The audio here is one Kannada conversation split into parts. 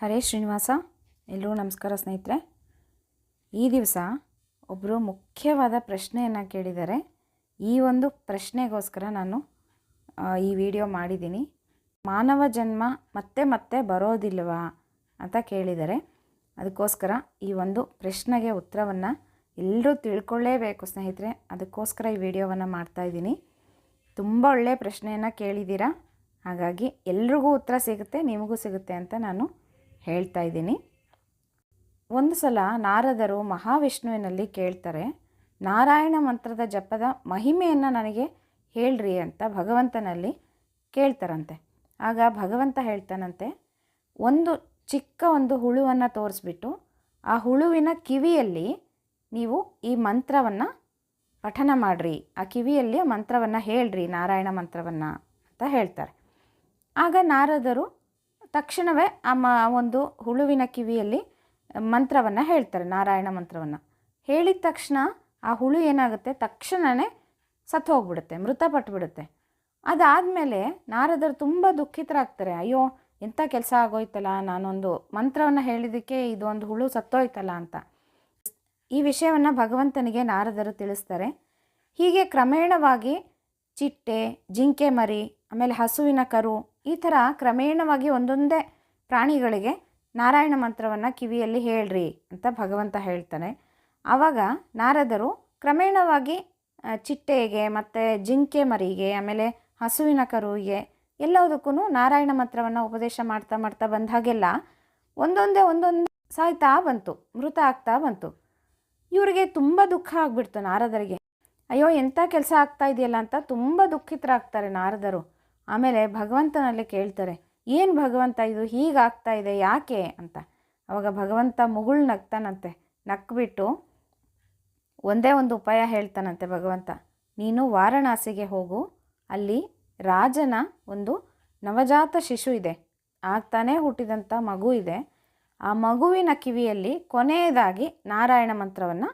ಹರೇ ಶ್ರೀನಿವಾಸ ಎಲ್ಲರೂ ನಮಸ್ಕಾರ ಸ್ನೇಹಿತರೆ. ಈ ದಿವಸ ಒಬ್ಬರು ಮುಖ್ಯವಾದ ಪ್ರಶ್ನೆಯನ್ನು ಕೇಳಿದ್ದಾರೆ. ಈ ಒಂದು ಪ್ರಶ್ನೆಗೋಸ್ಕರ ನಾನು ಈ ವಿಡಿಯೋ ಮಾಡಿದ್ದೀನಿ. ಮಾನವ ಜನ್ಮ ಮತ್ತೆ ಮತ್ತೆ ಬರೋದಿಲ್ವಾ ಅಂತ ಕೇಳಿದ್ದಾರೆ. ಅದಕ್ಕೋಸ್ಕರ ಈ ಒಂದು ಪ್ರಶ್ನೆಗೆ ಉತ್ತರವನ್ನು ಎಲ್ಲರೂ ತಿಳ್ಕೊಳ್ಳೇಬೇಕು ಸ್ನೇಹಿತರೆ. ಅದಕ್ಕೋಸ್ಕರ ಈ ವಿಡಿಯೋವನ್ನು ಮಾಡ್ತಾಯಿದ್ದೀನಿ ತುಂಬ ಒಳ್ಳೆಯ ಪ್ರಶ್ನೆಯನ್ನು ಕೇಳಿದ್ದೀರಾ? ಹಾಗಾಗಿ ಎಲ್ರಿಗೂ ಉತ್ತರ ಸಿಗುತ್ತೆ, ನಿಮಗೂ ಸಿಗುತ್ತೆ ಅಂತ ನಾನು ಹೇಳ್ತಾ ಇದ್ದೀನಿ. ಒಂದು ಸಲ ನಾರದರು ಮಹಾವಿಷ್ಣುವಿನಲ್ಲಿ ಕೇಳ್ತಾರೆ, ನಾರಾಯಣ ಮಂತ್ರದ ಜಪದ ಮಹಿಮೆಯನ್ನು ನನಗೆ ಹೇಳ್ರಿ ಅಂತ ಭಗವಂತನಲ್ಲಿ ಕೇಳ್ತಾರಂತೆ. ಆಗ ಭಗವಂತ ಹೇಳ್ತಾನಂತೆ, ಒಂದು ಚಿಕ್ಕ ಒಂದು ಹುಳುವನ್ನು ತೋರಿಸ್ಬಿಟ್ಟು, ಆ ಹುಳುವಿನ ಕಿವಿಯಲ್ಲಿ ನೀವು ಈ ಮಂತ್ರವನ್ನು ಪಠನ ಮಾಡಿರಿ. ಆ ಕಿವಿಯಲ್ಲಿ ಮಂತ್ರವನ್ನು ಹೇಳ್ರಿ, ನಾರಾಯಣ ಮಂತ್ರವನ್ನು ಅಂತ ಹೇಳ್ತಾರೆ. ಆಗ ನಾರದರು ತಕ್ಷಣವೇ ಆ ಒಂದು ಹುಳುವಿನ ಕಿವಿಯಲ್ಲಿ ಮಂತ್ರವನ್ನು ಹೇಳ್ತಾರೆ, ನಾರಾಯಣ ಮಂತ್ರವನ್ನು. ಹೇಳಿದ ತಕ್ಷಣ ಆ ಹುಳು ಏನಾಗುತ್ತೆ? ತಕ್ಷಣವೇ ಸತ್ತು ಹೋಗ್ಬಿಡುತ್ತೆ ಮೃತಪಟ್ಟುಬಿಡುತ್ತೆ ಅದಾದಮೇಲೆ ನಾರದರು ತುಂಬ ದುಃಖಿತರಾಗ್ತಾರೆ, ಅಯ್ಯೋ, ಎಂಥ ಕೆಲಸ ಆಗೋಯ್ತಲ್ಲ, ನಾನೊಂದು ಮಂತ್ರವನ್ನು ಹೇಳಿದ್ದಕ್ಕೆ ಇದೊಂದು ಹುಳು ಸತ್ತೋಯ್ತಲ್ಲ ಅಂತ. ಈ ವಿಷಯವನ್ನು ಭಗವಂತನಿಗೆ ನಾರದರು ತಿಳಿಸ್ತಾರೆ. ಹೀಗೆ ಕ್ರಮೇಣವಾಗಿ ಚಿಟ್ಟೆ, ಜಿಂಕೆ ಮರಿ, ಆಮೇಲೆ ಹಸುವಿನ ಕರು ಈ ಥರ ಕ್ರಮೇಣವಾಗಿ ಒಂದೊಂದೇ ಪ್ರಾಣಿಗಳಿಗೆ ನಾರಾಯಣ ಮಂತ್ರವನ್ನು ಕಿವಿಯಲ್ಲಿ ಹೇಳ್ರಿ ಅಂತ ಭಗವಂತ ಹೇಳ್ತಾನೆ. ಆವಾಗ ನಾರದರು ಕ್ರಮೇಣವಾಗಿ ಚಿಟ್ಟೆಗೆ ಮತ್ತು ಜಿಂಕೆ ಮರಿಗೆ, ಆಮೇಲೆ ಹಸುವಿನ ಕರುವಿಗೆ ಎಲ್ಲದಕ್ಕೂ ನಾರಾಯಣ ಮಂತ್ರವನ್ನು ಉಪದೇಶ ಮಾಡ್ತಾ ಮಾಡ್ತಾ ಬಂದ ಹಾಗೆಲ್ಲ ಒಂದೊಂದೇ ಒಂದೊಂದು ಸಾಯ್ತಾ ಬಂತು, ಮೃತ ಆಗ್ತಾ ಬಂತು. ಇವರಿಗೆ ತುಂಬ ದುಃಖ ಆಗಿಬಿಡ್ತು ನಾರದರಿಗೆ. ಅಯ್ಯೋ, ಎಂಥ ಕೆಲಸ ಆಗ್ತಾ ಇದೆಯಲ್ಲ ಅಂತ ತುಂಬ ದುಃಖಿತರಾಗ್ತಾರೆ ನಾರದರು. ಆಮೇಲೆ ಭಗವಂತನಲ್ಲಿ ಕೇಳ್ತಾರೆ, ಏನು ಭಗವಂತ ಇದು? ಹೀಗಾಗ್ತಾ ಇದೆ, ಯಾಕೆ? ಅಂತ. ಅವಾಗ ಭಗವಂತ ಮುಗುಳು ನಗ್ತಾನಂತೆ. ನಕ್ಬಿಟ್ಟು ಒಂದೇ ಒಂದು ಉಪಾಯ ಹೇಳ್ತಾನಂತೆ ಭಗವಂತ. ನೀನು ವಾರಣಾಸಿಗೆ ಹೋಗು, ಅಲ್ಲಿ ರಾಜನ ಒಂದು ನವಜಾತ ಶಿಶು ಇದೆ. ಆಗ್ತಾನೇ ಹುಟ್ಟಿದಂಥ ಮಗು ಇದೆ. ಆ ಮಗುವಿನ ಕಿವಿಯಲ್ಲಿ ಕೊನೆಯದಾಗಿ ನಾರಾಯಣ ಮಂತ್ರವನ್ನು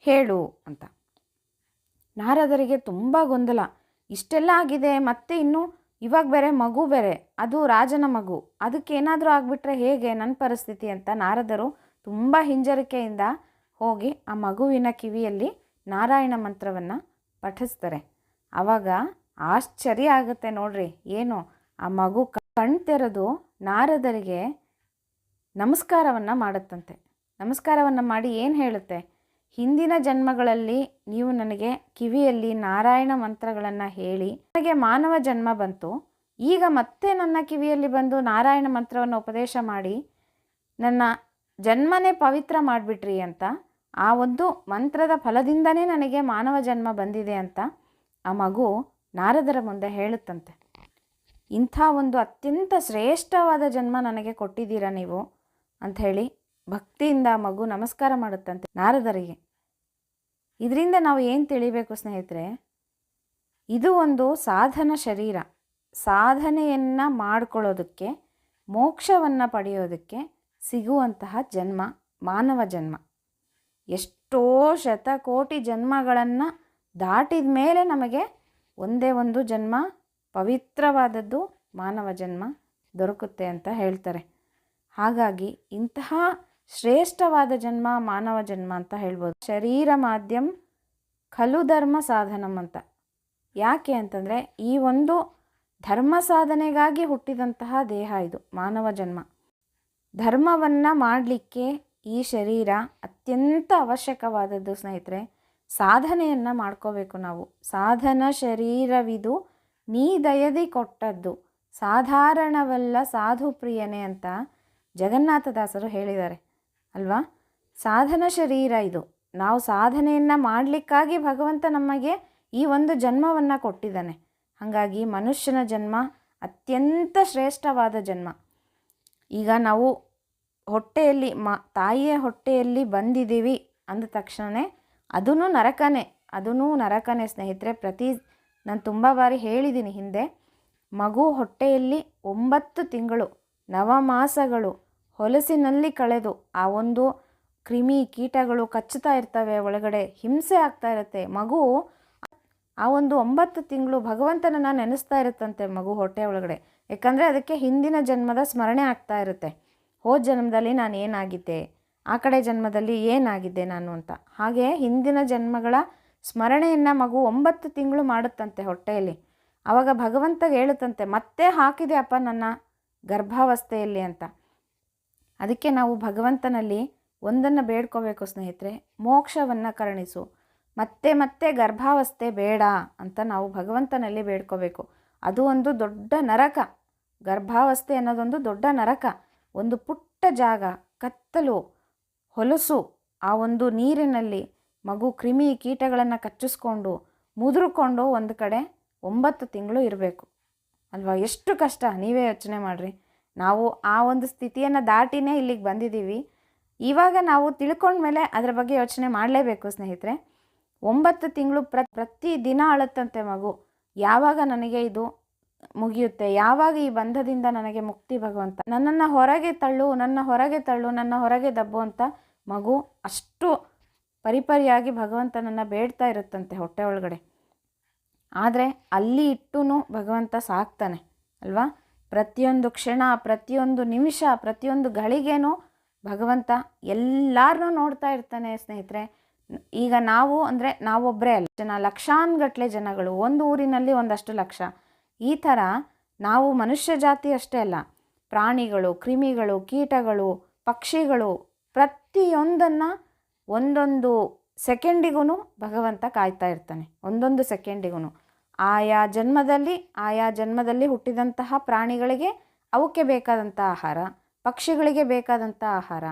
ಹೇಳು ಅಂತ. ನಾರದರಿಗೆ ತುಂಬ ಗೊಂದಲ. ಇಷ್ಟೆಲ್ಲ ಆಗಿದೆ, ಮತ್ತೆ ಇನ್ನು ಇವಾಗ ಬೇರೆ ಮಗು ಬೇರೆ, ಅದು ರಾಜನ ಮಗು. ಅದಕ್ಕೇನಾದರೂ ಆಗಿಬಿಟ್ರೆ ಹೇಗೆ ನನ್ನ ಪರಿಸ್ಥಿತಿ ಅಂತ ನಾರದರು ತುಂಬ ಹಿಂಜರಿಕೆಯಿಂದ ಹೋಗಿ ಆ ಮಗುವಿನ ಕಿವಿಯಲ್ಲಿ ನಾರಾಯಣ ಮಂತ್ರವನ್ನು ಪಠಿಸ್ತಾರೆ. ಆವಾಗ ಆಶ್ಚರ್ಯ ಆಗುತ್ತೆ ನೋಡ್ರಿ, ಏನು ಆ ಮಗು ಕಣ್ ತೆರೆದು ನಾರದರಿಗೆ ನಮಸ್ಕಾರವನ್ನು ಮಾಡುತ್ತಂತೆ. ನಮಸ್ಕಾರವನ್ನು ಮಾಡಿ ಏನು ಹೇಳುತ್ತೆ? ಹಿಂದಿನ ಜನ್ಮಗಳಲ್ಲಿ ನೀವು ನನಗೆ ಕಿವಿಯಲ್ಲಿ ನಾರಾಯಣ ಮಂತ್ರಗಳನ್ನು ಹೇಳಿ, ನನಗೆ ಮಾನವ ಜನ್ಮ ಬಂತು. ಈಗ ಮತ್ತೆ ನನ್ನ ಕಿವಿಯಲ್ಲಿ ಬಂದು ನಾರಾಯಣ ಮಂತ್ರವನ್ನು ಉಪದೇಶ ಮಾಡಿ, ನನ್ನ ಜನ್ಮನೇ ಪವಿತ್ರ ಮಾಡಿಬಿಟ್ರಿ ಅಂತ, ಆ ಒಂದು ಮಂತ್ರದ ಫಲದಿಂದನೇ ನನಗೆ ಮಾನವ ಜನ್ಮ ಬಂದಿದೆ ಅಂತ ಆ ಮಗು ನಾರದರ ಮುಂದೆ ಹೇಳುತ್ತಂತೆ. ಇಂಥ ಒಂದು ಅತ್ಯಂತ ಶ್ರೇಷ್ಠವಾದ ಜನ್ಮ ನನಗೆ ಕೊಟ್ಟಿದ್ದೀರಾ ನೀವು? ಅಂಥೇಳಿ ಭಕ್ತಿಯಿಂದ ಮಗು ನಮಸ್ಕಾರ ಮಾಡುತ್ತಂತೆ ನಾರದರಿಗೆ. ಇದರಿಂದ ನಾವು ಏನು ತಿಳಿಬೇಕು ಸ್ನೇಹಿತರೆ? ಇದು ಒಂದು ಸಾಧನ ಶರೀರ. ಸಾಧನೆಯನ್ನು ಮಾಡಿಕೊಳ್ಳೋದಕ್ಕೆ, ಮೋಕ್ಷವನ್ನು ಪಡೆಯೋದಕ್ಕೆ ಸಿಗುವಂತಹ ಜನ್ಮ, ಮಾನವ ಜನ್ಮ. ಎಷ್ಟೋ ಶತಕೋಟಿ ಜನ್ಮಗಳನ್ನು ದಾಟಿದ ಮೇಲೆ ನಮಗೆ ಒಂದೇ ಒಂದು ಜನ್ಮ, ಪವಿತ್ರವಾದದ್ದು ಮಾನವ ಜನ್ಮ ದೊರಕುತ್ತೆ ಅಂತ ಹೇಳ್ತಾರೆ. ಹಾಗಾಗಿ ಇಂತಹ ಶ್ರೇಷ್ಠವಾದ ಜನ್ಮ, ಮಾನವ ಜನ್ಮ ಅಂತ ಹೇಳ್ಬೋದು. ಶರೀರ ಮಾಧ್ಯಮ ಖಲು ಧರ್ಮ ಸಾಧನಂ ಅಂತ. ಯಾಕೆ ಅಂತಂದರೆ, ಈ ಒಂದು ಧರ್ಮ ಸಾಧನೆಗಾಗಿ ಹುಟ್ಟಿದಂತಹ ದೇಹ ಇದು, ಮಾನವ ಜನ್ಮ. ಧರ್ಮವನ್ನು ಮಾಡಲಿಕ್ಕೆ ಈ ಶರೀರ ಅತ್ಯಂತ ಅವಶ್ಯಕವಾದದ್ದು ಸ್ನೇಹಿತರೆ, ಸಾಧನೆಯನ್ನು ಮಾಡ್ಕೋಬೇಕು ನಾವು. ಸಾಧನ ಶರೀರವಿದು, ನೀ ದಯದಿ ಕೊಟ್ಟದ್ದು. ಸಾಧಾರಣವಲ್ಲ ಸಾಧು ಪ್ರಿಯನೇ ಅಂತ ಜಗನ್ನಾಥದಾಸರು ಹೇಳಿದ್ದಾರೆ. ಅಲ್ವಾ? ಸಾಧನ ಶರೀರ ಇದು. ನಾವು ಸಾಧನೆಯನ್ನು ಮಾಡಲಿಕ್ಕಾಗಿ ಭಗವಂತ ನಮಗೆ ಈ ಒಂದು ಜನ್ಮವನ್ನು ಕೊಟ್ಟಿದ್ದಾನೆ. ಹಾಗಾಗಿ ಮನುಷ್ಯನ ಜನ್ಮ ಅತ್ಯಂತ ಶ್ರೇಷ್ಠವಾದ ಜನ್ಮ. ಈಗ ನಾವು ಹೊಟ್ಟೆಯಲ್ಲಿ ಮ, ತಾಯಿಯ ಹೊಟ್ಟೆಯಲ್ಲಿ ಬಂದಿದ್ದೀವಿ ಅಂದ ತಕ್ಷಣವೇ ಅದೂ ನರಕನೇ ಅದೂ ನರಕನೇ ಸ್ನೇಹಿತರೆ. ಪ್ರತಿ ನಾನು ತುಂಬ ಬಾರಿ ಹೇಳಿದ್ದೀನಿ ಹಿಂದೆ, ಮಗು ಹೊಟ್ಟೆಯಲ್ಲಿ ಒಂಬತ್ತು ತಿಂಗಳು, ನವಮಾಸಗಳು ಹೊಲಸಿನಲ್ಲಿ ಕಳೆದು ಆ ಒಂದು ಕ್ರಿಮಿ ಕೀಟಗಳು ಕಚ್ಚುತ್ತಾ ಇರ್ತವೆ, ಒಳಗಡೆ ಹಿಂಸೆ ಆಗ್ತಾ ಇರುತ್ತೆ. ಮಗು ಆ ಒಂದು ಒಂಬತ್ತು ತಿಂಗಳು ಭಗವಂತನನ್ನು ನೆನೆಸ್ತಾ ಇರುತ್ತಂತೆ ಮಗು ಹೊಟ್ಟೆ ಒಳಗಡೆ. ಯಾಕಂದರೆ ಅದಕ್ಕೆ ಹಿಂದಿನ ಜನ್ಮದ ಸ್ಮರಣೆ ಆಗ್ತಾ ಇರುತ್ತೆ. ಹೋದ ಜನ್ಮದಲ್ಲಿ ನಾನು ಏನಾಗಿದ್ದೆ? ಆ ಕಡೆ ಜನ್ಮದಲ್ಲಿ ಏನಾಗಿದ್ದೆ ನಾನು ಅಂತ. ಹಾಗೆ ಹಿಂದಿನ ಜನ್ಮಗಳ ಸ್ಮರಣೆಯನ್ನು ಮಗು ಒಂಬತ್ತು ತಿಂಗಳು ಮಾಡುತ್ತಂತೆ ಹೊಟ್ಟೆಯಲ್ಲಿ. ಆವಾಗ ಭಗವಂತ ಹೇಳುತ್ತಂತೆ, ಮತ್ತೆ ಹಾಕಿದೆ ಅಪ್ಪ ನನ್ನ ಗರ್ಭಾವಸ್ಥೆಯಲ್ಲಿ ಅಂತ. ಅದಕ್ಕೆ ನಾವು ಭಗವಂತನಲ್ಲಿ ಒಂದನ್ನು ಬೇಡ್ಕೋಬೇಕು ಸ್ನೇಹಿತರೆ, ಮೋಕ್ಷವನ್ನು ಕರುಣಿಸು. ಮತ್ತೆ ಮತ್ತೆ ಗರ್ಭಾವಸ್ಥೆ ಬೇಡ ಅಂತ ನಾವು ಭಗವಂತನಲ್ಲಿ ಬೇಡ್ಕೋಬೇಕು. ಅದು ಒಂದು ದೊಡ್ಡ ನರಕ. ಗರ್ಭಾವಸ್ಥೆ ಅನ್ನೋದೊಂದು ದೊಡ್ಡ ನರಕ. ಒಂದು ಪುಟ್ಟ ಜಾಗ, ಕತ್ತಲು, ಹೊಲಸು, ಆ ಒಂದು ನೀರಿನಲ್ಲಿ ಮಗು ಕ್ರಿಮಿ ಕೀಟಗಳನ್ನು ಕಚ್ಚಿಸ್ಕೊಂಡು, ಮುದುರುಕೊಂಡು ಒಂದು ಕಡೆ ಒಂಬತ್ತು ತಿಂಗಳು ಇರಬೇಕು. ಅಲ್ವಾ? ಎಷ್ಟು ಕಷ್ಟ? ನೀವೇ ಯೋಚನೆ ಮಾಡಿರಿ. ನಾವು ಆ ಒಂದು ಸ್ಥಿತಿಯನ್ನು ದಾಟಿನೇ ಇಲ್ಲಿಗೆ ಬಂದಿದ್ದೀವಿ. ಇವಾಗ ನಾವು ತಿಳ್ಕೊಂಡ್ಮೇಲೆ ಅದರ ಬಗ್ಗೆ ಯೋಚನೆ ಮಾಡಲೇಬೇಕು ಸ್ನೇಹಿತರೆ. ಒಂಬತ್ತು ತಿಂಗಳು ಪ್ರ ಪ್ರತಿ ದಿನ ಅಳುತ್ತಂತೆ ಮಗು. ಯಾವಾಗ ನನಗೆ ಇದು ಮುಗಿಯುತ್ತೆ? ಯಾವಾಗ ಈ ಬಂಧದಿಂದ ನನಗೆ ಮುಕ್ತಿ ಭಗವಂತ? ನನ್ನನ್ನು ಹೊರಗೆ ತಳ್ಳು, ನನ್ನ ಹೊರಗೆ ತಳ್ಳು, ನನ್ನ ಹೊರಗೆ ದಬ್ಬು ಅಂತ ಮಗು ಅಷ್ಟು ಪರಿಪರಿಯಾಗಿ ಭಗವಂತನನ್ನು ಬೇಡ್ತಾ ಇರುತ್ತಂತೆ ಹೊಟ್ಟೆ ಒಳಗಡೆ. ಆದರೆ ಅಲ್ಲಿ ಇಟ್ಟು ಭಗವಂತ ಸಾಕ್ತಾನೆ, ಅಲ್ವಾ? ಪ್ರತಿಯೊಂದು ಕ್ಷಣ, ಪ್ರತಿಯೊಂದು ನಿಮಿಷ, ಪ್ರತಿಯೊಂದು ಗಳಿಗೆನೂ ಭಗವಂತ ಎಲ್ಲರನ್ನೂ ನೋಡ್ತಾ ಇರ್ತಾನೆ ಸ್ನೇಹಿತರೆ. ಈಗ ನಾವು ಅಂದರೆ ನಾವೊಬ್ಬರೇ ಅಲ್ಲ. ಜನ ಲಕ್ಷಾನ್ಗಟ್ಟಲೆ ಜನಗಳು, ಒಂದು ಊರಿನಲ್ಲಿ ಒಂದಷ್ಟು ಲಕ್ಷ. ಈ ಥರ ನಾವು ಮನುಷ್ಯ ಜಾತಿ ಅಷ್ಟೇ ಅಲ್ಲ. ಪ್ರಾಣಿಗಳು, ಕ್ರಿಮಿಗಳು, ಕೀಟಗಳು, ಪಕ್ಷಿಗಳು ಪ್ರತಿಯೊಂದನ್ನು ಒಂದೊಂದು ಸೆಕೆಂಡಿಗೂ ಭಗವಂತ ಕಾಯ್ತಾ ಇರ್ತಾನೆ. ಒಂದೊಂದು ಸೆಕೆಂಡಿಗೂ ಆಯಾ ಜನ್ಮದಲ್ಲಿ ಆಯಾ ಜನ್ಮದಲ್ಲಿ ಹುಟ್ಟಿದಂತಹ ಪ್ರಾಣಿಗಳಿಗೆ ಅವಕ್ಕೆ ಬೇಕಾದಂಥ ಆಹಾರ, ಪಕ್ಷಿಗಳಿಗೆ ಬೇಕಾದಂಥ ಆಹಾರ,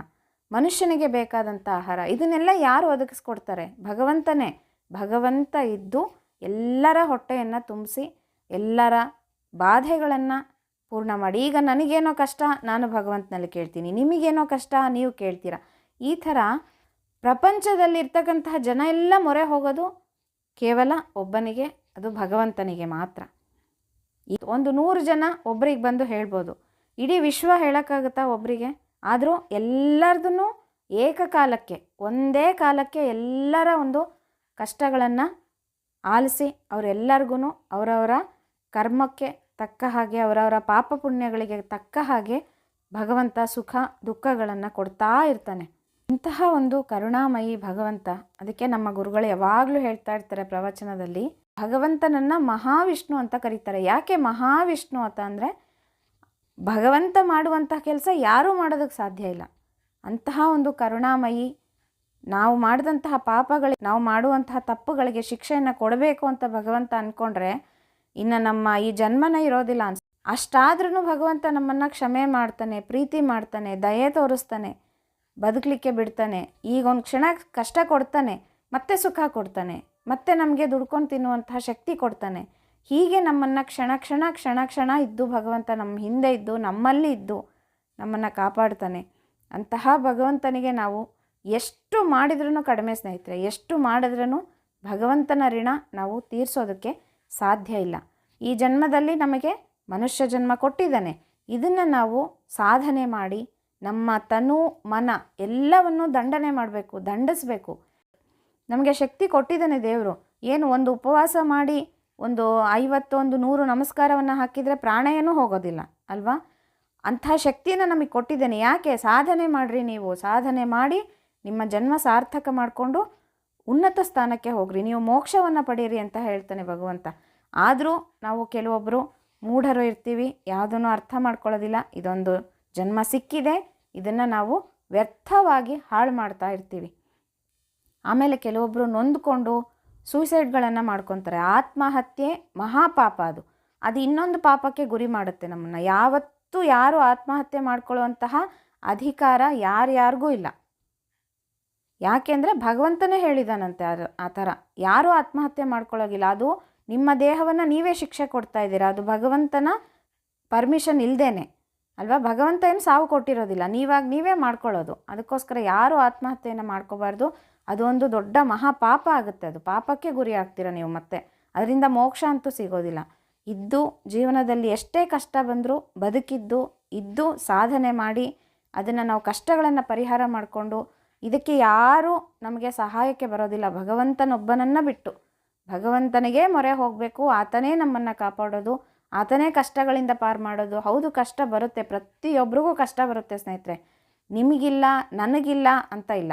ಮನುಷ್ಯನಿಗೆ ಬೇಕಾದಂಥ ಆಹಾರ, ಇದನ್ನೆಲ್ಲ ಯಾರು ಒದಗಿಸ್ಕೊಡ್ತಾರೆ? ಭಗವಂತನೇ. ಭಗವಂತ ಇದ್ದು ಎಲ್ಲರ ಹೊಟ್ಟೆಯನ್ನು ತುಂಬಿಸಿ, ಎಲ್ಲರ ಬಾಧೆಗಳನ್ನು ಪೂರ್ಣ ಮಾಡಿ. ಈಗ ನನಗೇನೋ ಕಷ್ಟ, ನಾನು ಭಗವಂತನಲ್ಲಿ ಕೇಳ್ತೀನಿ. ನಿಮಗೇನೋ ಕಷ್ಟ, ನೀವು ಕೇಳ್ತೀರಾ? ಈ ಥರ ಪ್ರಪಂಚದಲ್ಲಿರ್ತಕ್ಕಂತಹ ಜನ ಎಲ್ಲ ಮೊರೆ ಹೋಗೋದು ಕೇವಲ ಒಬ್ಬನಿಗೆ ಅದು ಭಗವಂತನಿಗೆ ಮಾತ್ರ. ಒಂದು ನೂರು ಜನ ಒಬ್ರಿಗೆ ಬಂದು ಹೇಳ್ಬೋದು. ಇಡೀ ವಿಶ್ವ ಹೇಳೋಕ್ಕಾಗುತ್ತಾ ಒಬ್ಬರಿಗೆ ಆದರೂ ಎಲ್ಲರದೂ ಏಕಕಾಲಕ್ಕೆ, ಒಂದೇ ಕಾಲಕ್ಕೆ ಎಲ್ಲರ ಒಂದು ಕಷ್ಟಗಳನ್ನು ಆಲಿಸಿ ಅವರೆಲ್ಲರಿಗೂ ಅವರವರ ಕರ್ಮಕ್ಕೆ ತಕ್ಕ ಹಾಗೆ, ಅವರವರ ಪಾಪ ಪುಣ್ಯಗಳಿಗೆ ತಕ್ಕ ಹಾಗೆ ಭಗವಂತ ಸುಖ ದುಃಖಗಳನ್ನು ಕೊಡ್ತಾ ಇರ್ತಾನೆ. ಇಂತಹ ಒಂದು ಕರುಣಾಮಯಿ ಭಗವಂತ, ಅದಕ್ಕೆ ನಮ್ಮ ಗುರುಗಳು ಯಾವಾಗಲೂ ಹೇಳ್ತಾ ಇರ್ತಾರೆ ಪ್ರವಚನದಲ್ಲಿ. ಭಗವಂತನನ್ನು ಮಹಾವಿಷ್ಣು ಅಂತ ಕರೀತಾರೆ. ಯಾಕೆ ಮಹಾವಿಷ್ಣು ಅಂತ ಅಂದರೆ ಭಗವಂತ ಮಾಡುವಂಥ ಕೆಲಸ ಯಾರೂ ಮಾಡೋದಕ್ಕೆ ಸಾಧ್ಯ ಇಲ್ಲ. ಅಂತಹ ಒಂದು ಕರುಣಾಮಯಿ ನಾವು ಮಾಡಿದಂತಹ ಪಾಪಗಳಿಗೆ ನಾವು ಮಾಡುವಂತಹ ತಪ್ಪುಗಳಿಗೆ ಶಿಕ್ಷೆಯನ್ನು ಕೊಡಬೇಕು ಅಂತ ಭಗವಂತ ಅಂದ್ಕೊಂಡ್ರೆ ಇನ್ನು ನಮ್ಮ ಈ ಜನ್ಮನ ಇರೋದಿಲ್ಲ ಅನ್ಸ್. ಅಷ್ಟಾದ್ರೂ ಭಗವಂತ ನಮ್ಮನ್ನು ಕ್ಷಮೆ ಮಾಡ್ತಾನೆ, ಪ್ರೀತಿ ಮಾಡ್ತಾನೆ, ದಯೆ ತೋರಿಸ್ತಾನೆ, ಬದುಕಲಿಕ್ಕೆ ಬಿಡ್ತಾನೆ ಈಗ ಒಂದು ಕ್ಷಣ ಕಷ್ಟ ಕೊಡ್ತಾನೆ, ಮತ್ತೆ ಸುಖ ಕೊಡ್ತಾನೆ. ಮತ್ತೆ ನಮಗೆ ದುಡ್ಕೊಂಡು ತಿನ್ನುವಂತಹ ಶಕ್ತಿ ಕೊಡ್ತಾನೆ. ಹೀಗೆ ನಮ್ಮನ್ನು ಕ್ಷಣ ಕ್ಷಣ ಕ್ಷಣ ಕ್ಷಣ ಇದ್ದು ಭಗವಂತ ನಮ್ಮ ಹಿಂದೆ ಇದ್ದು, ನಮ್ಮಲ್ಲಿ ಇದ್ದು ನಮ್ಮನ್ನು ಕಾಪಾಡ್ತಾನೆ. ಅಂತಹ ಭಗವಂತನಿಗೆ ನಾವು ಎಷ್ಟು ಮಾಡಿದ್ರೂ ಕಡಿಮೆ ಸ್ನೇಹಿತರೆ, ಎಷ್ಟು ಮಾಡಿದ್ರೂ ಭಗವಂತನ ಋಣ ನಾವು ತೀರಿಸೋದಕ್ಕೆ ಸಾಧ್ಯ ಇಲ್ಲ. ಈ ಜನ್ಮದಲ್ಲಿ ನಮಗೆ ಮನುಷ್ಯ ಜನ್ಮ ಕೊಟ್ಟಿದ್ದಾನೆ. ಇದನ್ನು ನಾವು ಸಾಧನೆ ಮಾಡಿ ನಮ್ಮ ತನು, ಮನ ಎಲ್ಲವನ್ನು ದಂಡನೆ ಮಾಡಬೇಕು, ದಂಡಿಸ್ಬೇಕು. ನಮಗೆ ಶಕ್ತಿ ಕೊಟ್ಟಿದ್ದಾನೆ ದೇವರು. ಏನು ಒಂದು ಉಪವಾಸ ಮಾಡಿ ಒಂದು ಐವತ್ತೊಂದು ನೂರು ನಮಸ್ಕಾರವನ್ನು ಹಾಕಿದರೆ ಪ್ರಾಣ ಏನೂ ಹೋಗೋದಿಲ್ಲ, ಅಲ್ವಾ? ಅಂಥ ಶಕ್ತಿಯನ್ನು ನಮಗೆ ಕೊಟ್ಟಿದ್ದೇನೆ. ಯಾಕೆ? ಸಾಧನೆ ಮಾಡಿರಿ ನೀವು. ಸಾಧನೆ ಮಾಡಿ ನಿಮ್ಮ ಜನ್ಮ ಸಾರ್ಥಕ ಮಾಡಿಕೊಂಡು ಉನ್ನತ ಸ್ಥಾನಕ್ಕೆ ಹೋಗ್ರಿ. ನೀವು ಮೋಕ್ಷವನ್ನು ಪಡೀರಿ ಅಂತ ಹೇಳ್ತಾನೆ ಭಗವಂತ. ಆದರೂ ನಾವು ಕೆಲವೊಬ್ಬರು ಮೂಢರು ಇರ್ತೀವಿ. ಯಾವುದನ್ನು ಅರ್ಥ ಮಾಡ್ಕೊಳ್ಳೋದಿಲ್ಲ. ಇದೊಂದು ಜನ್ಮ ಸಿಕ್ಕಿದೆ. ಇದನ್ನು ನಾವು ವ್ಯರ್ಥವಾಗಿ ಹಾಳು ಮಾಡ್ತಾ ಇರ್ತೀವಿ. ಆಮೇಲೆ ಕೆಲವೊಬ್ಬರು ನೊಂದ್ಕೊಂಡು ಸೂಸೈಡ್ಗಳನ್ನು ಮಾಡ್ಕೊತಾರೆ. ಆತ್ಮಹತ್ಯೆ ಮಹಾಪಾಪ ಅದು. ಅದು ಇನ್ನೊಂದು ಪಾಪಕ್ಕೆ ಗುರಿ ಮಾಡುತ್ತೆ ನಮ್ಮನ್ನು. ಯಾವತ್ತೂ ಯಾರು ಆತ್ಮಹತ್ಯೆ ಮಾಡ್ಕೊಳ್ಳುವಂತಹ ಅಧಿಕಾರ ಯಾರ್ಯಾರಿಗೂ ಇಲ್ಲ. ಯಾಕೆಂದರೆ ಭಗವಂತನೇ ಹೇಳಿದಾನಂತೆ ಅದು ಆ ಥರ. ಯಾರೂ ಆತ್ಮಹತ್ಯೆ ಮಾಡ್ಕೊಳ್ಳೋಗಿಲ್ಲ ಅದು ನಿಮ್ಮ ದೇಹವನ್ನು ನೀವೇ ಶಿಕ್ಷೆ ಕೊಡ್ತಾ ಇದ್ದೀರಾ. ಅದು ಭಗವಂತನ ಪರ್ಮಿಷನ್ ಇಲ್ಲದೇನೆ ಅಲ್ವಾ? ಭಗವಂತ ಏನು ಸಾವು ಕೊಟ್ಟಿರೋದಿಲ್ಲ. ನೀವಾಗ ನೀವೇ ಮಾಡ್ಕೊಳ್ಳೋದು. ಅದಕ್ಕೋಸ್ಕರ ಯಾರೂ ಆತ್ಮಹತ್ಯೆಯನ್ನು ಮಾಡ್ಕೋಬಾರ್ದು. ಅದು ಒಂದು ದೊಡ್ಡ ಮಹಾಪಾಪ ಆಗುತ್ತೆ ಅದು. ಪಾಪಕ್ಕೆ ಗುರಿ ಆಗ್ತೀರ ನೀವು ಮತ್ತೆ? ಅದರಿಂದ ಮೋಕ್ಷ ಅಂತೂ ಸಿಗೋದಿಲ್ಲ. ಇದ್ದು ಜೀವನದಲ್ಲಿ ಎಷ್ಟೇ ಕಷ್ಟ ಬಂದರೂ, ಬದುಕಿದ್ದು, ಇದ್ದು ಸಾಧನೆ ಮಾಡಿ, ಅದನ್ನು ನಾವು ಕಷ್ಟಗಳನ್ನು ಪರಿಹಾರ ಮಾಡಿಕೊಂಡು, ಇದಕ್ಕೆ ಯಾರೂ ನಮಗೆ ಸಹಾಯಕ್ಕೆ ಬರೋದಿಲ್ಲ. ಭಗವಂತನೊಬ್ಬನನ್ನು ಬಿಟ್ಟು. ಭಗವಂತನಿಗೆ ಮೊರೆ ಹೋಗಬೇಕು. ಆತನೇ ನಮ್ಮನ್ನು ಕಾಪಾಡೋದು. ಆತನೇ ಕಷ್ಟಗಳಿಂದ ಪಾರು ಮಾಡೋದು. ಹೌದು, ಕಷ್ಟ ಬರುತ್ತೆ. ಪ್ರತಿಯೊಬ್ಬರಿಗೂ ಕಷ್ಟ ಬರುತ್ತೆ ಸ್ನೇಹಿತರೆ. ನಿಮಗಿಲ್ಲ, ನನಗಿಲ್ಲ ಅಂತ ಇಲ್ಲ.